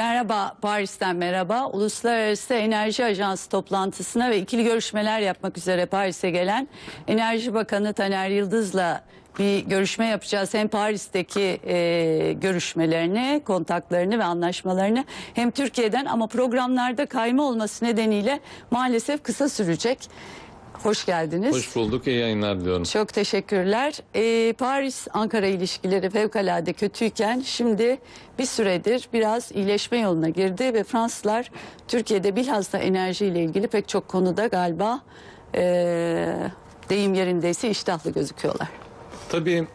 Merhaba Paris'ten merhaba. Uluslararası Enerji Ajansı toplantısına ve ikili görüşmeler yapmak üzere Paris'e gelen Enerji Bakanı Taner Yıldız'la bir görüşme yapacağız. Hem Paris'teki e, görüşmelerini, kontaklarını ve anlaşmalarını hem Türkiye'den ama programlarda kayma olması nedeniyle maalesef kısa sürecek. Hoş geldiniz. Hoş bulduk, iyi yayınlar diliyorum. Çok teşekkürler. Ee, Paris-Ankara ilişkileri fevkalade kötüyken şimdi bir süredir biraz iyileşme yoluna girdi ve Fransızlar Türkiye'de bilhassa enerjiyle ilgili pek çok konuda galiba ee, deyim yerindeyse iştahlı gözüküyorlar. Tabii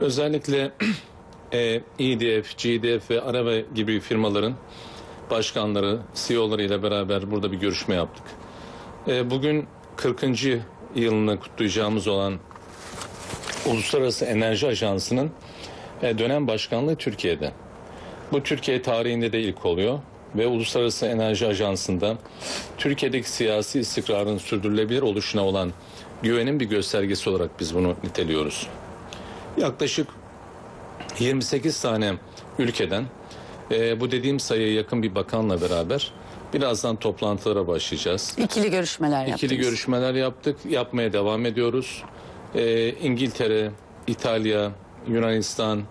özellikle e, EDF, GDF ve Araba gibi firmaların başkanları, CEO'ları ile beraber burada bir görüşme yaptık. E, bugün 40. yılını kutlayacağımız olan Uluslararası Enerji Ajansı'nın e, dönem başkanlığı Türkiye'de. Bu Türkiye tarihinde de ilk oluyor ve Uluslararası Enerji Ajansı'nda Türkiye'deki siyasi istikrarın sürdürülebilir oluşuna olan güvenin bir göstergesi olarak biz bunu niteliyoruz. Yaklaşık 28 tane ülkeden e, bu dediğim sayıya yakın bir bakanla beraber birazdan toplantılara başlayacağız. İkili görüşmeler yaptınız. İkili görüşmeler yaptık, yapmaya devam ediyoruz. Ee, İngiltere, İtalya, Yunanistan,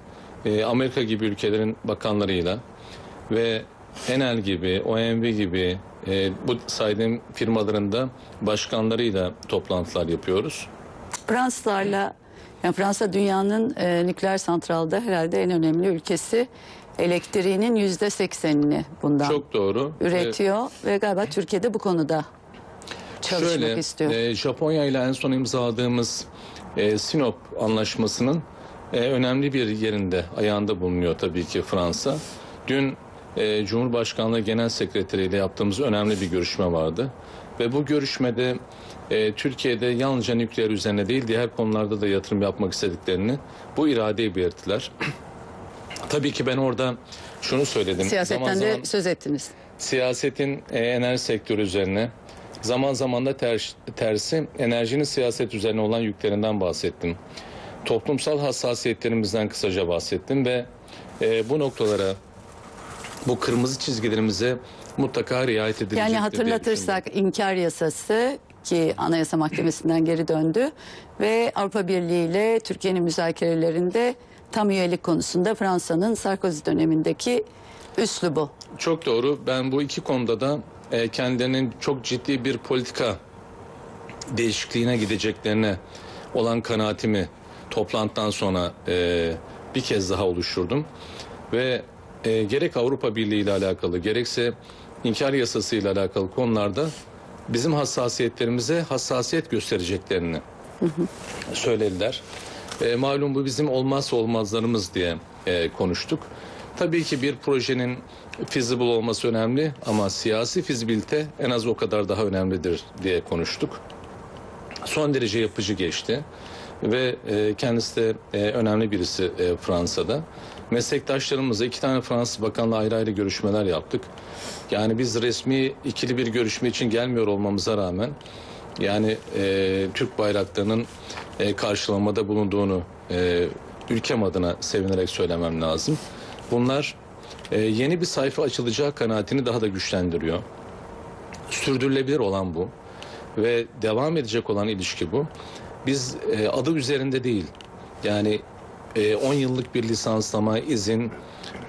e, Amerika gibi ülkelerin bakanlarıyla ve Enel gibi, OMV gibi e, bu saydığım firmaların da başkanlarıyla toplantılar yapıyoruz. Fransızlarla yani Fransa dünyanın e, nükleer santralda herhalde en önemli ülkesi. Elektriğinin yüzde seksenini bundan Çok doğru. üretiyor ve galiba Türkiye'de bu konuda çalışmak Şöyle, istiyor. e, Japonya ile en son imzaladığımız e, Sinop anlaşmasının e, önemli bir yerinde, ayağında bulunuyor tabii ki Fransa. Dün e, Cumhurbaşkanlığı Genel Sekreteri ile yaptığımız önemli bir görüşme vardı. Ve bu görüşmede e, Türkiye'de yalnızca nükleer üzerine değil diğer konularda da yatırım yapmak istediklerini bu iradeyi belirttiler. Tabii ki ben orada şunu söyledim. Siyasetten Zaman de zaman- söz ettiniz. siyasetin e, enerji sektörü üzerine zaman zaman da ters- tersi enerjinin siyaset üzerine olan yüklerinden bahsettim. Toplumsal hassasiyetlerimizden kısaca bahsettim ve e, bu noktalara bu kırmızı çizgilerimize mutlaka riayet edilecektir. Yani hatırlatırsak inkar yasası ki Anayasa Mahkemesi'nden geri döndü ve Avrupa Birliği ile Türkiye'nin müzakerelerinde tam üyelik konusunda Fransa'nın Sarkozy dönemindeki üslubu. Çok doğru. Ben bu iki konuda da e, kendilerinin çok ciddi bir politika değişikliğine gideceklerine olan kanaatimi toplantıdan sonra e, bir kez daha oluşturdum. Ve e, gerek Avrupa Birliği ile alakalı gerekse inkar yasası ile alakalı konularda bizim hassasiyetlerimize hassasiyet göstereceklerini söylediler. E, malum bu bizim olmazsa olmazlarımız diye e, konuştuk. Tabii ki bir projenin feasible olması önemli ama siyasi fizibilite en az o kadar daha önemlidir diye konuştuk. Son derece yapıcı geçti ve e, kendisi de e, önemli birisi e, Fransa'da. Meslektaşlarımızla iki tane Fransız bakanla ayrı ayrı görüşmeler yaptık. Yani biz resmi ikili bir görüşme için gelmiyor olmamıza rağmen yani e, Türk bayraklarının e, karşılamada bulunduğunu e, ülkem adına sevinerek söylemem lazım. Bunlar e, yeni bir sayfa açılacağı kanaatini daha da güçlendiriyor. Sürdürülebilir olan bu ve devam edecek olan ilişki bu. Biz e, adı üzerinde değil yani e, 10 yıllık bir lisanslama, izin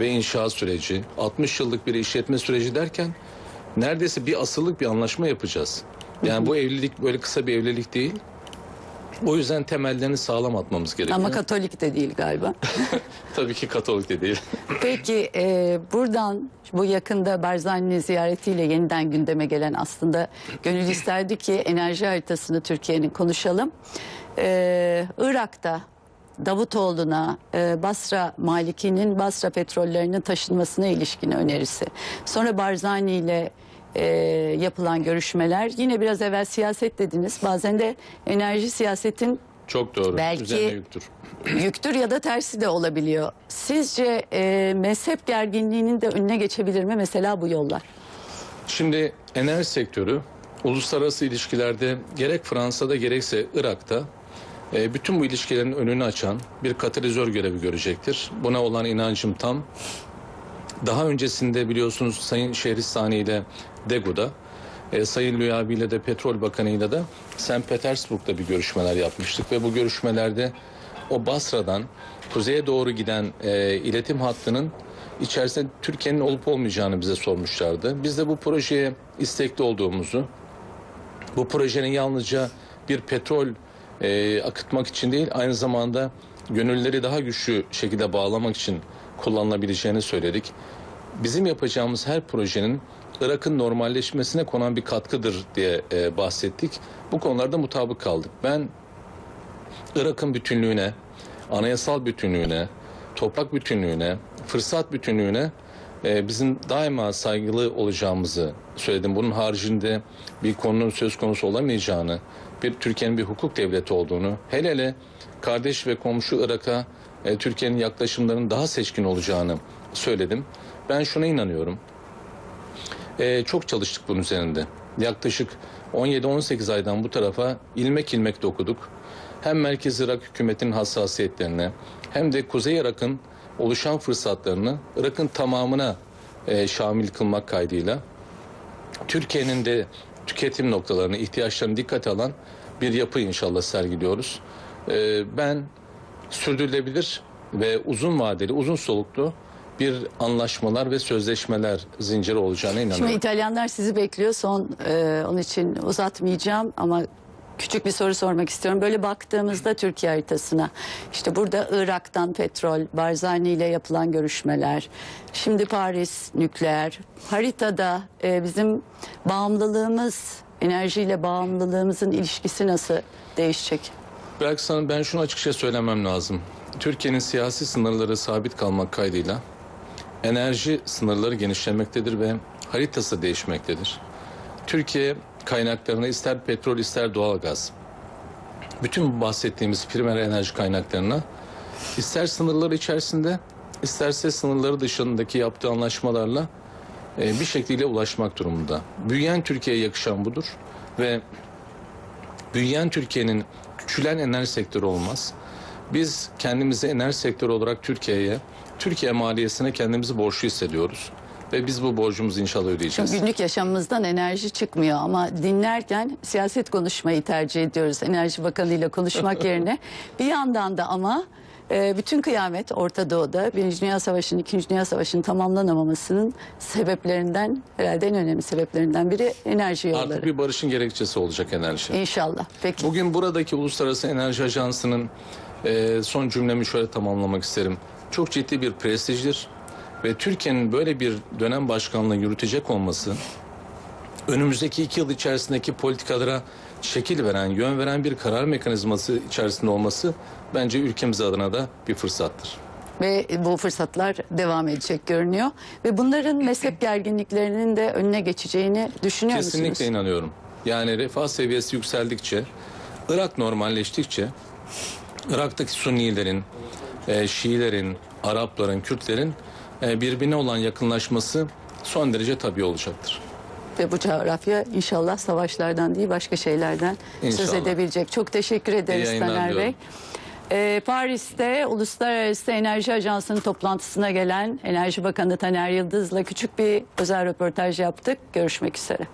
ve inşaat süreci, 60 yıllık bir işletme süreci derken neredeyse bir asırlık bir anlaşma yapacağız. Yani bu evlilik böyle kısa bir evlilik değil. O yüzden temellerini sağlam atmamız gerekiyor. Ama Katolik de değil galiba. Tabii ki Katolik de değil. Peki e, buradan bu yakında Barzani ziyaretiyle yeniden gündeme gelen aslında gönül isterdi ki enerji haritasını Türkiye'nin konuşalım. E, Irak'ta Davutoğlu'na e, Basra Maliki'nin Basra petrollerinin taşınmasına ilişkin önerisi. Sonra Barzani ile e, yapılan görüşmeler yine biraz evvel siyaset dediniz. Bazen de enerji siyasetin Çok doğru. Belki- yüktür. yüktür ya da tersi de olabiliyor. Sizce e, mezhep gerginliğinin de önüne geçebilir mi mesela bu yollar? Şimdi enerji sektörü uluslararası ilişkilerde gerek Fransa'da gerekse Irak'ta e, bütün bu ilişkilerin önünü açan bir katalizör görevi görecektir. Buna olan inancım tam. Daha öncesinde biliyorsunuz Sayın Şehristani ile Degu'da, e, Sayın Lüyabi ile de Petrol Bakanı ile de St. Petersburg'da bir görüşmeler yapmıştık ve bu görüşmelerde o Basra'dan kuzeye doğru giden e, iletim hattının içerisinde Türkiye'nin olup olmayacağını bize sormuşlardı. Biz de bu projeye istekli olduğumuzu, bu projenin yalnızca bir petrol e, akıtmak için değil aynı zamanda gönülleri daha güçlü şekilde bağlamak için kullanılabileceğini söyledik. Bizim yapacağımız her projenin Irak'ın normalleşmesine konan bir katkıdır diye e, bahsettik. Bu konularda mutabık kaldık. Ben Irak'ın bütünlüğüne, anayasal bütünlüğüne, toprak bütünlüğüne, fırsat bütünlüğüne e, bizim daima saygılı olacağımızı söyledim. Bunun haricinde bir konunun söz konusu olamayacağını, bir Türkiye'nin bir hukuk devleti olduğunu, hele hele kardeş ve komşu Irak'a e, Türkiye'nin yaklaşımlarının daha seçkin olacağını söyledim. Ben şuna inanıyorum. E, çok çalıştık bunun üzerinde. Yaklaşık 17-18 aydan bu tarafa ilmek ilmek dokuduk. Hem Merkez Irak hükümetinin hassasiyetlerine hem de Kuzey Irak'ın oluşan fırsatlarını Irak'ın tamamına e, şamil kılmak kaydıyla Türkiye'nin de tüketim noktalarını, ihtiyaçlarını dikkate alan bir yapı inşallah sergiliyoruz. E, ben sürdürülebilir ve uzun vadeli, uzun soluklu bir anlaşmalar ve sözleşmeler zinciri olacağına inanıyorum. Şimdi İtalyanlar sizi bekliyor. Son e, onun için uzatmayacağım ama küçük bir soru sormak istiyorum. Böyle baktığımızda Türkiye haritasına işte burada Irak'tan petrol, Barzani ile yapılan görüşmeler, şimdi Paris nükleer. Haritada e, bizim bağımlılığımız, enerjiyle bağımlılığımızın ilişkisi nasıl değişecek? Belki sana ben şunu açıkça söylemem lazım. Türkiye'nin siyasi sınırları sabit kalmak kaydıyla enerji sınırları genişlemektedir ve haritası değişmektedir. Türkiye kaynaklarına ister petrol ister doğalgaz bütün bu bahsettiğimiz primer enerji kaynaklarına ister sınırları içerisinde isterse sınırları dışındaki yaptığı anlaşmalarla e, bir şekilde ulaşmak durumunda. Büyüyen Türkiye'ye yakışan budur ve büyüyen Türkiye'nin küçülen enerji sektörü olmaz. Biz kendimizi enerji sektörü olarak Türkiye'ye, Türkiye maliyesine kendimizi borçlu hissediyoruz. Ve biz bu borcumuzu inşallah ödeyeceğiz. Çünkü günlük yaşamımızdan enerji çıkmıyor ama dinlerken siyaset konuşmayı tercih ediyoruz. Enerji Bakanı ile konuşmak yerine. Bir yandan da ama e, bütün kıyamet Orta Doğu'da Birinci Dünya Savaşı'nın, İkinci Dünya Savaşı'nın tamamlanamamasının sebeplerinden herhalde en önemli sebeplerinden biri enerji yolları. Artık bir barışın gerekçesi olacak enerji. İnşallah. Peki. Bugün buradaki Uluslararası Enerji Ajansı'nın e, son cümlemi şöyle tamamlamak isterim. Çok ciddi bir prestijdir ve Türkiye'nin böyle bir dönem başkanlığı yürütecek olması önümüzdeki iki yıl içerisindeki politikalara şekil veren, yön veren bir karar mekanizması içerisinde olması bence ülkemiz adına da bir fırsattır. Ve bu fırsatlar devam edecek görünüyor. Ve bunların mezhep gerginliklerinin de önüne geçeceğini düşünüyor Kesinlikle musunuz? inanıyorum. Yani refah seviyesi yükseldikçe, Irak normalleştikçe, Irak'taki Sunnilerin, e, Şiilerin, Arapların, Kürtlerin e, birbirine olan yakınlaşması son derece tabii olacaktır. Ve bu coğrafya inşallah savaşlardan değil başka şeylerden söz İnşallah. edebilecek. Çok teşekkür ederiz Taner Bey. Ee, Paris'te Uluslararası Enerji Ajansı'nın toplantısına gelen Enerji Bakanı Taner Yıldız'la küçük bir özel röportaj yaptık. Görüşmek üzere.